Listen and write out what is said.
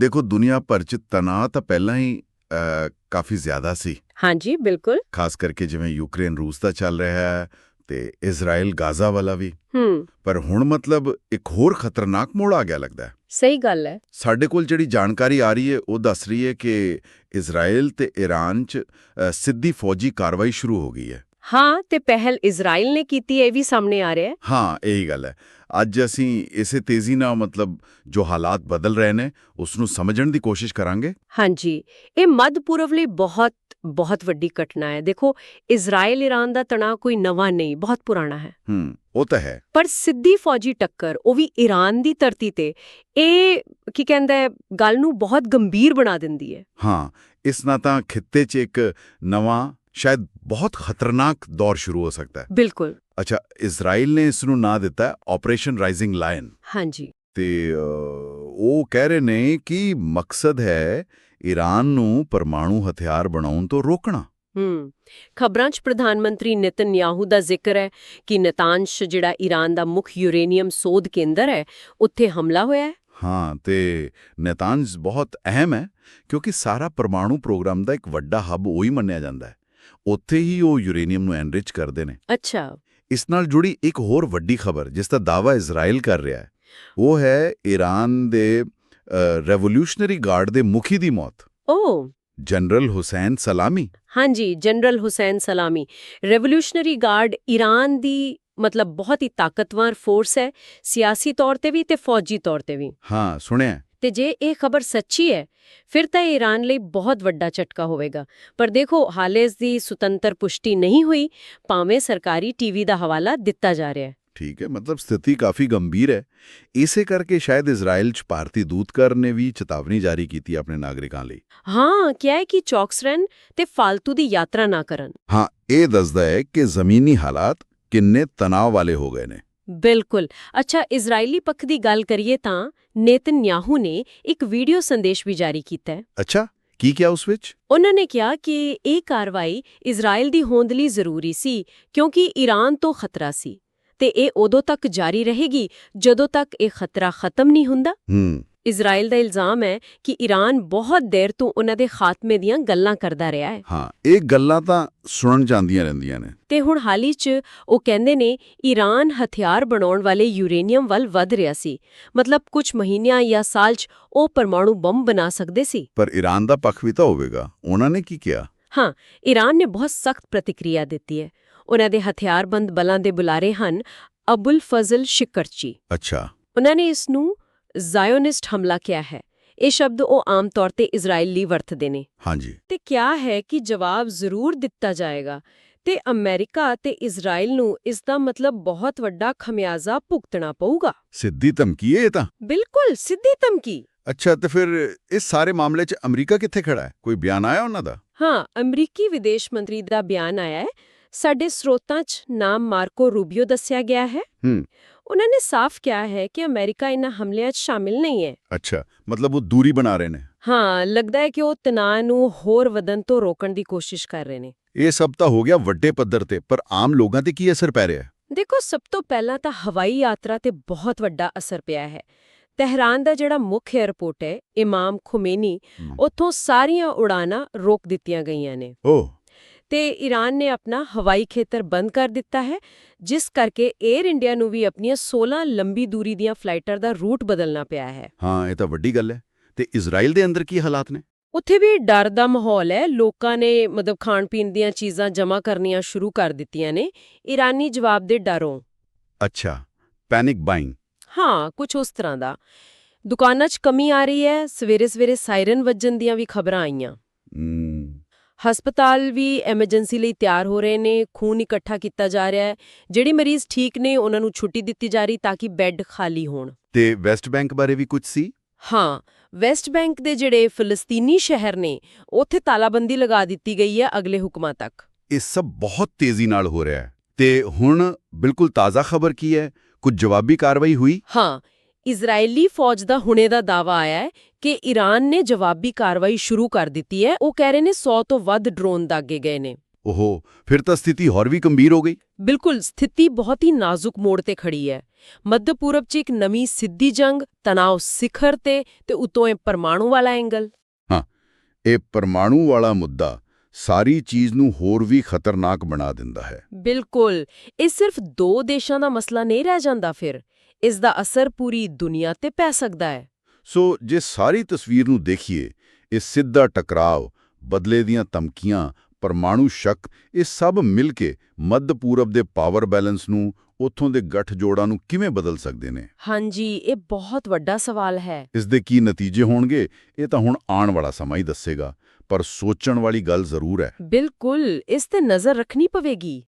ਦੇਖੋ ਦੁਨੀਆ ਭਰ 'ਚ ਤਣਾਅ ਤਾਂ ਪਹਿਲਾਂ ਹੀ ਕਾਫੀ ਜ਼ਿਆਦਾ ਸੀ। ਹਾਂਜੀ ਬਿਲਕੁਲ। ਖਾਸ ਕਰਕੇ ਜਿਵੇਂ ਯੂਕਰੇਨ ਰੂਸ ਦਾ ਚੱਲ ਰਿਹਾ ਹੈ ਤੇ ਇਜ਼ਰਾਈਲ ਗਾਜ਼ਾ ਵਾਲਾ ਵੀ। ਹੂੰ। ਪਰ ਹੁਣ ਮਤਲਬ ਇੱਕ ਹੋਰ ਖਤਰਨਾਕ ਮੋੜ ਆ ਗਿਆ ਲੱਗਦਾ ਹੈ। ਸਹੀ ਗੱਲ ਹੈ। ਸਾਡੇ ਕੋਲ ਜਿਹੜੀ ਜਾਣਕਾਰੀ ਆ ਰਹੀ ਹੈ ਉਹ ਦੱਸ ਰਹੀ ਹੈ ਕਿ ਇਜ਼ਰਾਈਲ ਤੇ ਈਰਾਨ 'ਚ ਸਿੱਧੀ ਫੌਜੀ ਕਾਰਵਾਈ ਸ਼ੁਰੂ ਹੋ ਗਈ ਹੈ। ਹਾਂ ਤੇ ਪਹਿਲ ਇਜ਼ਰਾਈਲ ਨੇ ਕੀਤੀ ਇਹ ਵੀ ਸਾਹਮਣੇ ਆ ਰਿਹਾ ਹੈ। ਹਾਂ ਇਹੀ ਗੱਲ ਹੈ। ਅੱਜ ਅਸੀਂ ਇਸੇ ਤੇਜ਼ੀ ਨਾਲ ਮਤਲਬ ਜੋ ਹਾਲਾਤ ਬਦਲ ਰਹੇ ਨੇ ਉਸ ਨੂੰ ਸਮਝਣ ਦੀ ਕੋਸ਼ਿਸ਼ ਕਰਾਂਗੇ। ਹਾਂਜੀ ਇਹ ਮੱਧ ਪੂਰਬ ਲਈ ਬਹੁਤ ਬਹੁਤ ਵੱਡੀ ਘਟਨਾ ਹੈ। ਦੇਖੋ ਇਜ਼ਰਾਈਲ ਇਰਾਨ ਦਾ ਤਣਾਅ ਕੋਈ ਨਵਾਂ ਨਹੀਂ ਬਹੁਤ ਪੁਰਾਣਾ ਹੈ। ਹੂੰ ਉਹ ਤਾਂ ਹੈ। ਪਰ ਸਿੱਧੀ ਫੌਜੀ ਟੱਕਰ ਉਹ ਵੀ ਈਰਾਨ ਦੀ ਧਰਤੀ ਤੇ ਇਹ ਕੀ ਕਹਿੰਦਾ ਹੈ ਗੱਲ ਨੂੰ ਬਹੁਤ ਗੰਭੀਰ ਬਣਾ ਦਿੰਦੀ ਹੈ। ਹਾਂ ਇਸ ਨਾਲ ਤਾਂ ਖਿੱਤੇ 'ਚ ਇੱਕ ਨਵਾਂ ਸ਼ਾਇਦ ਬਹੁਤ ਖਤਰਨਾਕ ਦੌਰ ਸ਼ੁਰੂ ਹੋ ਸਕਦਾ ਹੈ ਬਿਲਕੁਲ ਅੱਛਾ ਇਜ਼ਰਾਈਲ ਨੇ ਇਸ ਨੂੰ ਨਾਂ ਦਿੱਤਾ ਹੈ ਆਪਰੇਸ਼ਨ ਰਾਈਜ਼ਿੰਗ ਲਾਇਨ ਹਾਂਜੀ ਤੇ ਉਹ ਕਹਿ ਰਹੇ ਨੇ ਕਿ ਮਕਸਦ ਹੈ ਈਰਾਨ ਨੂੰ ਪਰਮਾਣੂ ਹਥਿਆਰ ਬਣਾਉਣ ਤੋਂ ਰੋਕਣਾ ਹੂੰ ਖਬਰਾਂ 'ਚ ਪ੍ਰਧਾਨ ਮੰਤਰੀ ਨਿਤਨਯਾਹੂ ਦਾ ਜ਼ਿਕਰ ਹੈ ਕਿ ਨਤਾਂਸ਼ ਜਿਹੜਾ ਈਰਾਨ ਦਾ ਮੁੱਖ ਯੂਰੇਨੀਅਮ ਸੋਧ ਕੇਂਦਰ ਹੈ ਉੱਥੇ ਹਮਲਾ ਹੋਇਆ ਹੈ ਹਾਂ ਤੇ ਨੇਤਾਂਜ਼ ਬਹੁਤ ਅਹਿਮ ਹੈ ਕਿਉਂਕਿ ਸਾਰਾ ਪਰਮਾਣੂ ਪ੍ਰੋਗਰਾਮ ਦਾ ਇੱਕ ਵੱਡਾ ਹੱਬ ਉਹੀ ਮੰਨਿਆ ਜਾਂਦਾ ਹੈ ਉੱਥੇ ਹੀ ਉਹ ਯੂਰੇਨੀਅਮ ਨੂੰ ਐਨਰਿਚ ਕਰਦੇ ਨੇ। ਅੱਛਾ। ਇਸ ਨਾਲ ਜੁੜੀ ਇੱਕ ਹੋਰ ਵੱਡੀ ਖਬਰ ਜਿਸ ਦਾ ਦਾਅਵਾ ਇਜ਼ਰਾਈਲ ਕਰ ਰਿਹਾ ਹੈ। ਉਹ ਹੈ ਈਰਾਨ ਦੇ ਰੈਵੋਲੂਸ਼ਨਰੀ ਗਾਰਡ ਦੇ ਮੁਖੀ ਦੀ ਮੌਤ। ਓ। General Hossein Salami. ਹਾਂਜੀ general Hossein Salami. Revolutionary guard Iran ਦੀ ਮਤਲਬ ਬਹੁਤ ਹੀ ਤਾਕਤਵਰ ਫੋਰਸ ਹੈ ਸਿਆਸੀ ਤੌਰ ਤੇ ਵੀ ਤੇ ਫੌਜੀ ਤੌਰ ਤੇ ਵੀ। ਹਾਂ ਸੁਣਿਆ ਤੇ ਜੇ ਇਹ ਖਬਰ ਸੱਚੀ ਹੈ ਫਿਰ ਤਾਂ ਈਰਾਨ ਲਈ ਬਹੁਤ ਵੱਡਾ ਝਟਕਾ ਹੋਵੇਗਾ। ਪਰ ਦੇਖੋ ਹਾਲੇ ਇਸ ਦੀ ਸੁਤੰਤਰ ਪੁਸ਼ਟੀ ਨਹੀਂ ਹੋਈ ਭਾਵੇਂ ਸਰਕਾਰੀ ਟੀਵੀ ਦਾ ਹਵਾਲਾ ਦਿੱਤਾ ਜਾ ਰਿਹਾ ਹੈ। ਠੀਕ ਹੈ ਮਤਲਬ ਸਥਿਤੀ ਕਾਫੀ ਗੰਭੀਰ ਹੈ। ਇਸੇ ਕਰਕੇ ਸ਼ਾਇਦ ਇਜ਼ਰਾਈਲ 'ਚ ਭਾਰਤੀ ਦੂਤਕਰ ਨੇ ਵੀ ਚੇਤਾਵਨੀ ਜਾਰੀ ਕੀਤੀ ਆਪਣੇ ਨਾਗਰਿਕਾਂ ਲਈ। ਹਾਂ ਕਿਹਾ ਹੈ ਕਿ ਚੌਕਸ ਰਹਿਣ ਤੇ ਫालतू ਦੀ ਯਾਤਰਾ ਨਾ ਕਰਨ। ਹਾਂ ਇਹ ਦੱਸਦਾ ਹੈ ਕਿ ਜ਼ਮੀਨੀ ਹਾਲਾਤ ਕਿੰਨੇ ਤਣਾਅ ਵਾਲੇ ਹੋ ਗਏ ਨੇ। ਬਿਲਕੁਲ। ਅੱਛਾ ਇਜ਼ਰਾਈਲੀ ਪੱਖ ਦੀ ਗੱਲ ਕਰੀਏ ਤਾਂ ਨੇਤਨਯਾਹੂ ਨੇ ਇੱਕ ਵੀਡੀਓ ਸੰਦੇਸ਼ ਵੀ ਜਾਰੀ ਕੀਤਾ ਹੈ। ਅੱਛਾ ਕੀ ਕਿਹਾ ਉਸ ਵਿੱਚ? ਉਹਨਾਂ ਨੇ ਕਿਹਾ ਕਿ ਇਹ ਕਾਰਵਾਈ ਇਜ਼ਰਾਈਲ ਦੀ ਹੋਂਦ ਲਈ ਜ਼ਰੂਰੀ ਸੀ ਕਿਉਂਕਿ ਈਰਾਨ ਤੋਂ ਖਤਰਾ ਸੀ। ਤੇ ਇਹ ਉਦੋਂ ਤੱਕ ਜਾਰੀ ਰਹੇਗੀ ਜਦੋਂ ਤੱਕ ਇਹ ਖਤਰਾ ਖਤਮ ਨਹੀਂ ਹੁੰਦਾ। ਹੂੰ। ਇਜ਼ਰਾਈਲ ਦਾ ਇਲਜ਼ਾਮ ਹੈ ਕਿ ਈਰਾਨ ਬਹੁਤ ਦੇਰ ਤੋਂ ਉਹਨਾਂ ਦੇ ਖਾਤਮੇ ਦੀਆਂ ਗੱਲਾਂ ਕਰਦਾ ਰਿਹਾ ਹੈ। ਹਾਂ ਇਹ ਗੱਲਾਂ ਤਾਂ ਸੁਣਨ ਜਾਂਦੀਆਂ ਰਹਿੰਦੀਆਂ ਨੇ। ਤੇ ਹੁਣ ਹਾਲ 'ਚ ਉਹ ਕਹਿੰਦੇ ਨੇ ਈਰਾਨ ਹਥਿਆਰ ਬਣਾਉਣ ਵਾਲੇ ਯੂਰੇਨੀਅਮ ਵੱਲ ਵਧ ਰਿਹਾ ਸੀ। ਮਤਲਬ ਕੁਝ ਮਹੀਨਿਆਂ ਜਾਂ ਸਾਲ 'ਚ ਉਹ ਪਰਮਾਣੂ ਬੰਬ ਬਣਾ ਸਕਦੇ ਸੀ। ਪਰ ਈਰਾਨ ਦਾ ਪੱਖ ਵੀ ਤਾਂ ਹੋਵੇਗਾ। ਉਹਨਾਂ ਨੇ ਕੀ ਕਿਹਾ? ਹਾਂ ਈਰਾਨ ਨੇ ਬਹੁਤ ਸਖਤ ਪ੍ਰਤੀਕਿਰਿਆ ਦਿੱਤੀ ਹੈ। ਉਹਨਾਂ ਦੇ ਹਥਿਆਰਬੰਦ ਬਲਾਂ ਦੇ ਬੁਲਾਰੇ ਹਨ ਅਬੁਲ ਫਜ਼ਲ ਸ਼ਿਕਰਚੀ। ਅੱਛਾ। ਉਹਨਾਂ ਨੇ ਇਸ ਨੂੰ ਜ਼ਾਇਓਨਿਸਟ ਹਮਲਾ ਕਿਹਾ ਹੈ? ਇਹ ਸ਼ਬਦ ਉਹ ਆਮ ਤੌਰ ਤੇ ਇਜ਼ਰਾਈਲ ਵਰਤਦੇ ਨੇ। ਹਾਂਜੀ। ਤੇ ਕਿਹਾ ਹੈ ਕਿ ਜਵਾਬ ਜ਼ਰੂਰ ਦਿੱਤਾ ਜਾਏਗਾ। ਤੇ ਅਮਰੀਕਾ ਤੇ ਇਜ਼ਰਾਈਲ ਨੂੰ ਇਸ ਦਾ ਮਤਲਬ ਬਹੁਤ ਵੱਡਾ ਖਮਿਆਜ਼ਾ ਭੁਗਤਣਾ ਪਊਗਾ। ਸਿੱਧੀ ਧਮਕੀ ਹੈ ਇਹ ਤਾਂ? ਬਿਲਕੁਲ ਸਿੱਧੀ ਧਮਕੀ। ਅੱਛਾ ਤੇ ਫਿਰ ਇਸ ਸਾਰੇ ਮਾਮਲੇ 'ਚ ਅਮਰੀਕਾ ਕਿੱਥੇ ਖੜਾ ਹੈ? ਕੋਈ ਬਿਆਨ ਆਇਆ ਉਹਨਾਂ ਦਾ? ਹਾਂ ਅਮਰੀਕੀ ਵਿਦੇਸ਼ ਮੰਤਰੀ ਦਾ ਬਿਆਨ ਆਇਆ ਹੈ। ਸਾਡੇ ਸਰੋਤਾਂ 'ਚ ਨਾਮ ਮਾਰਕੋ ਰੂਬੀਓ ਦੱਸਿਆ ਗਿਆ ਹੈ। ਹੂੰ। ਉਹਨਾਂ ਨੇ ਸਾਫ਼ ਕਿਹਾ ਹੈ ਕਿ ਅਮਰੀਕਾ ਇਨ੍ਹਾਂ ਹਮਲਿਆਂ 'ਚ ਸ਼ਾਮਿਲ ਨਹੀਂ ਹੈ। ਅੱਛਾ ਮਤਲਬ ਉਹ ਦੂਰੀ ਬਣਾ ਰਹੇ ਨੇ? ਹਾਂ ਲੱਗਦਾ ਹੈ ਕਿ ਉਹ ਤਣਾਅ ਨੂੰ ਹੋਰ ਵਧਣ ਤੋਂ ਰੋਕਣ ਦੀ ਕੋਸ਼ਿਸ਼ ਕਰ ਰਹੇ ਨੇ। ਇਹ ਸਭ ਤਾਂ ਹੋ ਗਿਆ ਵੱਡੇ ਪੱਧਰ ਤੇ ਪਰ ਆਮ ਲੋਕਾਂ ਤੇ ਕੀ ਅਸਰ ਪੈ ਰਿਹਾ ਹੈ? ਦੇਖੋ ਸਭ ਤੋਂ ਪਹਿਲਾਂ ਤਾਂ ਹਵਾਈ ਯਾਤਰਾ ਤੇ ਬਹੁਤ ਵੱਡਾ ਅਸਰ ਪਿਆ ਹੈ। ਤਹਿਰਾਨ ਦਾ ਜਿਹੜਾ ਮੁੱਖ 에ਅਰਪੋਰਟ ਹੈ ਇਮਾਮ ਖੁਮੇਨੀ। ਉੱਥੋਂ ਸਾਰੀਆਂ ਉਡਾਨਾਂ ਰੋਕ ਦਿੱਤੀਆਂ ਗਈਆਂ ਨੇ। ਓਹ। ਤੇ ਈਰਾਨ ਨੇ ਆਪਣਾ ਹਵਾਈ ਖੇਤਰ ਬੰਦ ਕਰ ਦਿੱਤਾ ਹੈ ਜਿਸ ਕਰਕੇ 에ਅਰ ਇੰਡੀਆ ਨੂੰ ਵੀ ਆਪਣੀਆਂ 16 ਲੰਬੀ ਦੂਰੀ ਦੀਆਂ ਫਲਾਈਟਾਂ ਦਾ ਰੂਟ ਬਦਲਣਾ ਪਿਆ ਹੈ। ਹਾਂ ਇਹ ਤਾਂ ਵੱਡੀ ਗੱਲ ਹੈ। ਤੇ ਇਜ਼ਰਾਈਲ ਦੇ ਅੰਦਰ ਕੀ ਹਾਲਾਤ ਨੇ? ਉੱਥੇ ਵੀ ਡਰ ਦਾ ਮਾਹੌਲ ਹੈ। ਲੋਕਾਂ ਨੇ ਮਤਲਬ ਖਾਣ ਪੀਣ ਦੀਆਂ ਚੀਜ਼ਾਂ ਜਮ੍ਹਾਂ ਕਰਨੀਆਂ ਸ਼ੁਰੂ ਕਰ ਦਿੱਤੀਆਂ ਨੇ। ਈਰਾਨੀ ਜਵਾਬ ਦੇ ਡਰੋਂ। ਅੱਛਾ ਪੈਨਿਕ ਬਾਇੰਗ ਹਾਂ ਕੁਝ ਉਸ ਤਰ੍ਹਾਂ ਦਾ। ਦੁਕਾਨਾਂ 'ਚ ਕਮੀ ਆ ਰਹੀ ਹੈ। ਸਵੇਰੇ ਸਵੇਰੇ ਸਾਇਰਨ ਵੱਜਣ ਦੀਆਂ ਵੀ ਖਬਰਾਂ ਆਈਆਂ। ਹਸਪਤਾਲ ਵੀ ਐਮਰਜੈਂਸੀ ਲਈ ਤਿਆਰ ਹੋ ਰਹੇ ਨੇ ਖੂਨ ਇਕੱਠਾ ਕੀਤਾ ਜਾ ਰਿਹਾ ਹੈ ਜਿਹੜੇ ਮਰੀਜ਼ ਠੀਕ ਨੇ ਉਹਨਾਂ ਨੂੰ ਛੁੱਟੀ ਦਿੱਤੀ ਜਾ ਰਹੀ ਤਾਂ ਕਿ ਬੈੱਡ ਖਾਲੀ ਹੋਣ। ਤੇ ਵੈਸਟ ਬੈਂਕ ਬਾਰੇ ਵੀ ਕੁਝ ਸੀ? ਹਾਂ ਵੈਸਟ ਬੈਂਕ ਦੇ ਜਿਹੜੇ ਫਲਸਤੀਨੀ ਸ਼ਹਿਰ ਨੇ ਉੱਥੇ ਤਾਲਾਬੰਦੀ ਲਗਾ ਦਿੱਤੀ ਗਈ ਹੈ ਅਗਲੇ ਹੁਕਮਾਂ ਤੱਕ। ਇਹ ਸਭ ਬਹੁਤ ਤੇਜ਼ੀ ਨਾਲ ਹੋ ਰਿਹਾ ਹੈ। ਤੇ ਹੁਣ ਬਿਲਕੁਲ ਤਾਜ਼ਾ ਖਬਰ ਕੀ ਹੈ? ਕੁਝ ਜਵਾਬੀ ਕਾਰਵਾਈ ਹੋਈ? ਹਾਂ ਇਜ਼ਰਾਈਲੀ ਫੌਜ ਦਾ ਹੁਣੇ ਦਾ ਦਾਵਾ ਆਇਆ ਹੈ ਕਿ ਈਰਾਨ ਨੇ ਜਵਾਬੀ ਕਾਰਵਾਈ ਸ਼ੁਰੂ ਕਰ ਦਿੱਤੀ ਹੈ। ਉਹ ਕਹਿ ਰਹੇ ਨੇ 100 ਤੋਂ ਵੱਧ ਡਰੋਨ ਦਾਗੇ ਗਏ ਨੇ। ਓਹੋ ਫਿਰ ਤਾਂ ਸਥਿਤੀ ਹੋਰ ਵੀ ਗੰਭੀਰ ਹੋ ਗਈ। ਬਿਲਕੁਲ ਸਥਿਤੀ ਬਹੁਤ ਹੀ ਨਾਜ਼ੁਕ ਮੋੜ ਤੇ ਖੜੀ ਹੈ। ਮੱਧ ਪੂਰਬ 'ਚ ਇੱਕ ਨਵੀਂ ਸਿੱਧੀ ਜੰਗ ਤਣਾਅ ਸਿਖਰ ਤੇ ਤੇ ਉਤੋਂ ਇਹ ਪਰਮਾਣੂ ਵਾਲਾ ਐਂਗਲ। ਇਹ ਪਰਮਾਣੂ ਵਾਲਾ ਮੁੱਦਾ ਸਾਰੀ ਚੀਜ਼ ਨੂੰ ਹੋਰ ਵੀ ਖਤਰਨਾਕ ਬਣਾ ਦਿੰਦਾ ਹੈ। ਬਿਲਕੁਲ ਇਹ ਸਿਰਫ ਦੋ ਦੇਸ਼ਾਂ ਦਾ ਮਸਲਾ ਨਹੀਂ ਰਹਿ ਜਾਂਦਾ ਫਿਰ। ਇਸ ਦਾ ਅਸਰ ਪੂਰੀ ਦੁਨੀਆ ਤੇ ਪੈ ਸਕਦਾ ਹੈ। ਸੋ ਜੇ ਸਾਰੀ ਤਸਵੀਰ ਨੂੰ ਦੇਖੀਏ ਇਹ ਸਿੱਧਾ ਟਕਰਾਵ ਬਦਲੇ ਦੀਆਂ ਧਮਕੀਆਂ ਪਰਮਾਣੂ ਸ਼ੱਕ ਇਹ ਸਭ ਮਿਲ ਕੇ ਮੱਧ ਪੂਰਬ ਦੇ ਪਾਵਰ ਬੈਲੈਂਸ ਨੂੰ ਉੱਥੋਂ ਦੇ ਗੱਠਜੋੜਾਂ ਨੂੰ ਕਿਵੇਂ ਬਦਲ ਸਕਦੇ ਨੇ? ਹਾਂਜੀ ਇਹ ਬਹੁਤ ਵੱਡਾ ਸਵਾਲ ਹੈ। ਇਸ ਦੇ ਕੀ ਨਤੀਜੇ ਹੋਣਗੇ ਇਹ ਤਾਂ ਹੁਣ ਆਉਣ ਵਾਲਾ ਸਮਾਂ ਹੀ ਦੱਸੇਗਾ ਪਰ ਸੋਚਣ ਵਾਲੀ ਗੱਲ ਜ਼ਰੂਰ ਹੈ। ਬਿਲਕੁਲ ਇਸ ਤੇ ਨਜ਼ਰ ਰੱਖਣੀ ਪਵੇਗੀ।